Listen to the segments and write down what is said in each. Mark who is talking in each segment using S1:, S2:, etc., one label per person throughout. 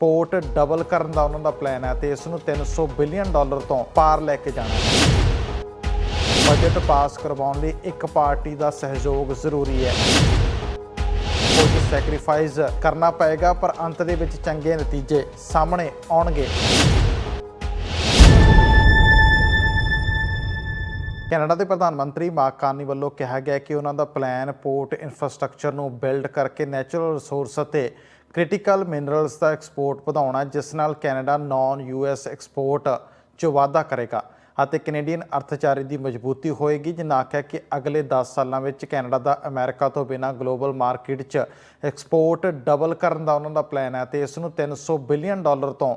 S1: Port double ਕਰਨ ਦਾ ਉਹਨਾਂ ਦਾ ਪਲਾਨ ਹੈ ਤੇ ਇਸ ਨੂੰ 300 ਬਿਲੀਅਨ ਡਾਲਰ ਤੋਂ ਪਾਰ ਲੈ ਕੇ ਜਾਣਾ ਹੈ। ਬਜਟ ਪਾਸ ਕਰਵਾਉਣ ਲਈ ਇੱਕ ਪਾਰਟੀ ਦਾ ਸਹਿਯੋਗ ਜ਼ਰੂਰੀ ਹੈ। ਕੁਝ ਸੈਕਰੀਫਾਈਸ ਕਰਨਾ ਪਏਗਾ, ਪਰ ਅੰਤ ਦੇ ਵਿੱਚ ਚੰਗੇ ਨਤੀਜੇ ਸਾਹਮਣੇ ਆਉਣਗੇ। ਕੈਨੇਡਾ ਦੇ ਪ੍ਰਧਾਨ ਮੰਤਰੀ ਮਾਰਕ ਕਾਰਨੀ ਵੱਲੋਂ ਕਿਹਾ ਗਿਆ ਕਿ ਉਹਨਾਂ ਦਾ ਪਲਾਨ ਪੋਰਟ ਇਨਫਰਾਸਟ੍ਰਕਚਰ ਨੂੰ ਬਿਲਡ ਕਰਕੇ ਨੈਚੁਰਲ ਰਿਸੋਰਸ ਅਤੇ ਕ੍ਰਿਟੀਕਲ ਮਿਨਰਲਸ ਦਾ ਐਕਸਪੋਰਟ ਵਧਾਉਣਾ, ਜਿਸ ਨਾਲ ਕੈਨੇਡਾ ਨਾਨ ਯੂਐਸ ਐਕਸਪੋਰਟ 'ਚ ਵਾਧਾ ਕਰੇਗਾ ਅਤੇ ਕੈਨੇਡੀਅਨ ਅਰਥਚਾਰੇ ਦੀ ਮਜ਼ਬੂਤੀ ਹੋਏਗੀ ਜਿਨ੍ਹਾਂ ਆਖਿਆ ਕਿ ਅਗਲੇ 10 ਸਾਲਾਂ ਵਿੱਚ ਕੈਨੇਡਾ ਦਾ ਅਮਰੀਕਾ ਤੋਂ ਬਿਨਾਂ ਗਲੋਬਲ ਮਾਰਕੀਟ 'ਚ ਐਕਸਪੋਰਟ ਡਬਲ ਕਰਨ ਦਾ ਉਹਨਾਂ ਦਾ ਪਲਾਨ ਹੈ ਤੇ ਇਸ ਨੂੰ 300 ਬਿਲੀਅਨ ਡਾਲਰ ਤੋਂ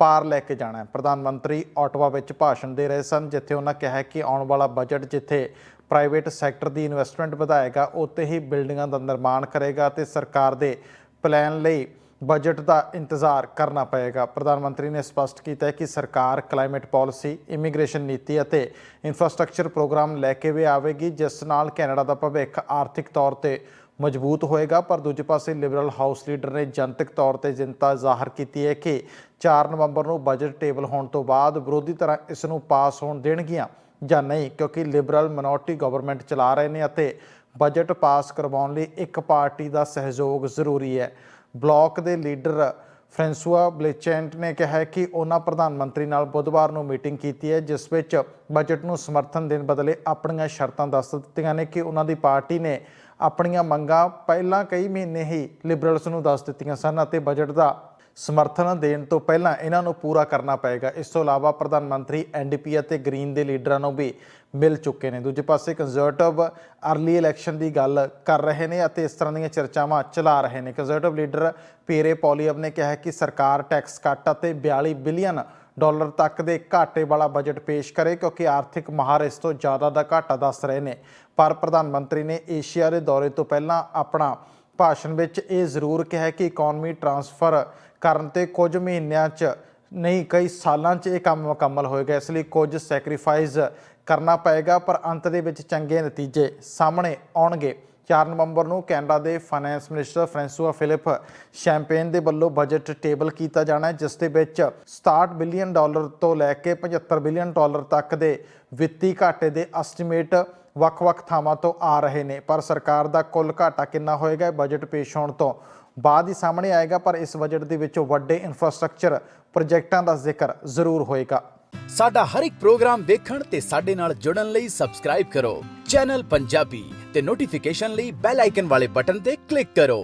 S1: ਪਾਰ ਲੈ ਕੇ ਜਾਣਾ ਹੈ। ਪ੍ਰਧਾਨ ਮੰਤਰੀ ਆਟਵਾ ਵਿੱਚ ਭਾਸ਼ਣ ਦੇ ਰਹੇ ਸਨ, ਜਿੱਥੇ ਉਹਨਾਂ ਕਿਹਾ ਕਿ ਆਉਣ ਵਾਲਾ ਬਜਟ ਜਿੱਥੇ ਪ੍ਰਾਈਵੇਟ ਸੈਕਟਰ ਦੀ ਇਨਵੈਸਟਮੈਂਟ ਵਧਾਏਗਾ, ਉੱਥੇ ਹੀ ਬਿਲਡਿੰਗਾਂ ਦਾ ਨਿਰਮਾਣ ਕਰੇਗਾ ਤੇ ਸਰਕਾਰ ਦੇ ਪਲਾਨ ਲਈ ਬਜਟ ਦਾ ਇੰਤਜ਼ਾਰ ਕਰਨਾ ਪਏਗਾ। ਪ੍ਰਧਾਨ ਮੰਤਰੀ ਨੇ ਸਪਸ਼ਟ ਕੀਤਾ ਹੈ ਕਿ ਸਰਕਾਰ ਕਲਾਈਮੇਟ ਪਾਲਿਸੀ ਇਮੀਗ੍ਰੇਸ਼ਨ ਨੀਤੀ ਅਤੇ ਇਨਫਰਾਸਟ੍ਰਕਚਰ ਪ੍ਰੋਗਰਾਮ ਲੈ ਕੇ ਵੀ ਆਵੇਗੀ, ਜਿਸ ਨਾਲ ਕੈਨੇਡਾ ਦਾ ਭਵਿੱਖ ਆਰਥਿਕ ਤੌਰ ਤੇ ਮਜ਼ਬੂਤ ਹੋਏਗਾ। ਪਰ ਦੂਜੇ ਪਾਸੇ ਲਿਬਰਲ ਹਾਊਸ ਲੀਡਰ ਨੇ ਜਨਤਕ ਤੌਰ ਤੇ ਚਿੰਤਾ ਜ਼ਾਹਰ ਕੀਤੀ ਹੈ ਕਿ 4 ਨਵੰਬਰ ਨੂੰ ਬਜਟ ਟੇਬਲ ਹੋਣ ਤੋਂ ਬਾਅਦ ਵਿਰੋਧੀ ਤਰ੍ਹਾਂ ਇਸ ਨੂੰ ਪਾਸ ਹੋਣ ਦੇਣਗੀਆਂ ਜਾਂ ਨਹੀਂ, ਕਿਉਂਕਿ ਲਿਬਰਲ ਮਿਨੋਰਟੀ ਗਵਰਨਮੈਂਟ ਚਲਾ ਰਹੇ ਨੇ ਅਤੇ ਬਜਟ ਪਾਸ ਕਰਵਾਉਣ ਲਈ ਇੱਕ ਪਾਰਟੀ ਦਾ ਸਹਿਯੋਗ ਜ਼ਰੂਰੀ ਹੈ। ਬਲਾਕ ਦੇ ਲੀਡਰ ਫ੍ਰੈਂਸੂਆ ਬਲੇਚੈਂਟ ਨੇ ਕਿਹਾ ਹੈ ਕਿ ਉਹਨਾਂ ਪ੍ਰਧਾਨ ਮੰਤਰੀ ਨਾਲ ਬੁੱਧਵਾਰ ਨੂੰ ਮੀਟਿੰਗ ਕੀਤੀ ਹੈ, ਜਿਸ ਵਿੱਚ ਬਜਟ ਨੂੰ ਸਮਰਥਨ ਦੇਣ ਬਦਲੇ ਆਪਣੀਆਂ ਸ਼ਰਤਾਂ ਦੱਸ ਦਿੱਤੀਆਂ ਨੇ ਕਿ ਉਹਨਾਂ ਦੀ ਪਾਰਟੀ ਨੇ ਆਪਣੀਆਂ ਮੰਗਾਂ ਪਹਿਲਾਂ ਕਈ ਮਹੀਨੇ ਹੀ ਲਿਬਰਲਸ ਨੂੰ ਦੱਸ ਦਿੱਤੀਆਂ ਸਨ ਅਤੇ ਬਜਟ ਦਾ ਸਮਰਥਨ ਦੇਣ ਤੋਂ ਪਹਿਲਾਂ ਇਹਨਾਂ ਨੂੰ ਪੂਰਾ ਕਰਨਾ ਪਏਗਾ। ਇਸ ਤੋਂ ਇਲਾਵਾ ਪ੍ਰਧਾਨ ਮੰਤਰੀ ਐਨਡੀਪੀ ਅਤੇ ਗ੍ਰੀਨ ਦੇ ਲੀਡਰਾਂ ਨੂੰ ਵੀ ਮਿਲ ਚੁੱਕੇ ਨੇ। ਦੂਜੇ ਪਾਸੇ ਕੰਜ਼ਰਵੇਟਿਵ ਅਰਲੀ ਇਲੈਕਸ਼ਨ ਦੀ ਗੱਲ ਕਰ ਰਹੇ ਨੇ ਅਤੇ ਇਸ ਤਰ੍ਹਾਂ ਦੀਆਂ ਚਰਚਾਵਾਂ ਚਲਾ ਰਹੇ ਨੇ। ਕੰਜ਼ਰਵੇਟਿਵ ਲੀਡਰ ਪੀਰੇ ਪੋਲੀਅਬ ਨੇ ਕਿਹਾ ਕਿ ਸਰਕਾਰ ਟੈਕਸ ਕੱਟ ਅਤੇ 42 ਬਿਲੀਅਨ ਡਾਲਰ ਤੱਕ ਦੇ ਘਾਟੇ ਵਾਲਾ ਬਜਟ ਪੇਸ਼ ਕਰੇ ਕਿਉਂਕਿ ਆਰਥਿਕ ਮਾਹਰ ਇਸ ਤੋਂ ਜ਼ਿਆਦਾ ਦਾ ਘਾਟਾ ਦੱਸ ਰਹੇ ਨੇ। ਪਰ ਪ੍ਰਧਾਨ ਮੰਤਰੀ ਨੇ ਏਸ਼ੀਆ ਦੇ ਦੌਰੇ ਤੋਂ ਪਹਿਲਾਂ ਆਪਣਾ ਭਾਸ਼ਣ ਵਿੱਚ ਇਹ ਜ਼ਰੂਰ ਕਿਹਾ ਕਿ ਇਕਨੋਮੀ ਟਰਾਂਸਫਰ ਕਰਨ ਤੇ ਕੁਝ ਮਹੀਨਿਆਂ 'ਚ ਨਹੀਂ, ਕਈ ਸਾਲਾਂ 'ਚ ਇਹ ਕੰਮ ਮੁਕੰਮਲ ਹੋਏਗਾ ਇਸ ਲਈ ਕੁਝ ਸੈਕਰੀਫਾਈਸ ਕਰਨਾ ਪਏਗਾ, ਪਰ ਅੰਤ ਦੇ ਵਿੱਚ ਚੰਗੇ ਨਤੀਜੇ ਸਾਹਮਣੇ ਆਉਣਗੇ। 4 ਨਵੰਬਰ ਨੂੰ ਕੈਨੇਡਾ ਦੇ finance minister Francois Philippe Champagne ਦੇ ਵੱਲੋਂ ਬਜਟ ਟੇਬਲ ਕੀਤਾ ਜਾਣਾ ਹੈ, ਜਿਸ ਦੇ ਵਿੱਚ 67 ਬਿਲੀਅਨ ਡਾਲਰ ਤੋਂ ਲੈ ਕੇ 75 ਬਿਲੀਅਨ ਡਾਲਰ ਤੱਕ ਦੇ ਵਿੱਤੀ ਘਾਟੇ ਦੇ ਐਸਟੀਮੇਟ ਵੱਖ-ਵੱਖ ਥਾਵਾਂ ਤੋਂ ਆ ਰਹੇ ਨੇ। ਪਰ ਸਰਕਾਰ ਦਾ ਕੁੱਲ ਘਾਟਾ ਕਿੰਨਾ ਹੋਏਗਾ ਬਜਟ ਪੇਸ਼ ਹੋਣ ਤੋਂ ਬਾਅਦ ਹੀ ਸਾਹਮਣੇ ਆਏਗਾ, ਪਰ ਇਸ ਬਜਟ ਦੇ ਵਿੱਚ ਵੱਡੇ ਇਨਫਰਾਸਟ੍ਰਕਚਰ ਪ੍ਰੋਜੈਕਟਾਂ ਦਾ ਜ਼ਿਕਰ ਜ਼ਰੂਰ ਹੋਏਗਾ।
S2: ਸਾਡਾ ਹਰ ਇੱਕ ਪ੍ਰੋਗਰਾਮ ਦੇਖਣ ਤੇ ਸਾਡੇ ਨਾਲ ਜੁੜਨ ਲਈ ਸਬਸਕ੍ਰਾਈਬ ਕਰੋ। ਚੈਨਲ ਪੰਜਾਬੀ ਤੇ ਨੋਟੀਫਿਕੇਸ਼ਨ ਲਈ ਬੈਲ ਆਈਕਨ ਵਾਲੇ ਬਟਨ ਤੇ ਕਲਿੱਕ ਕਰੋ।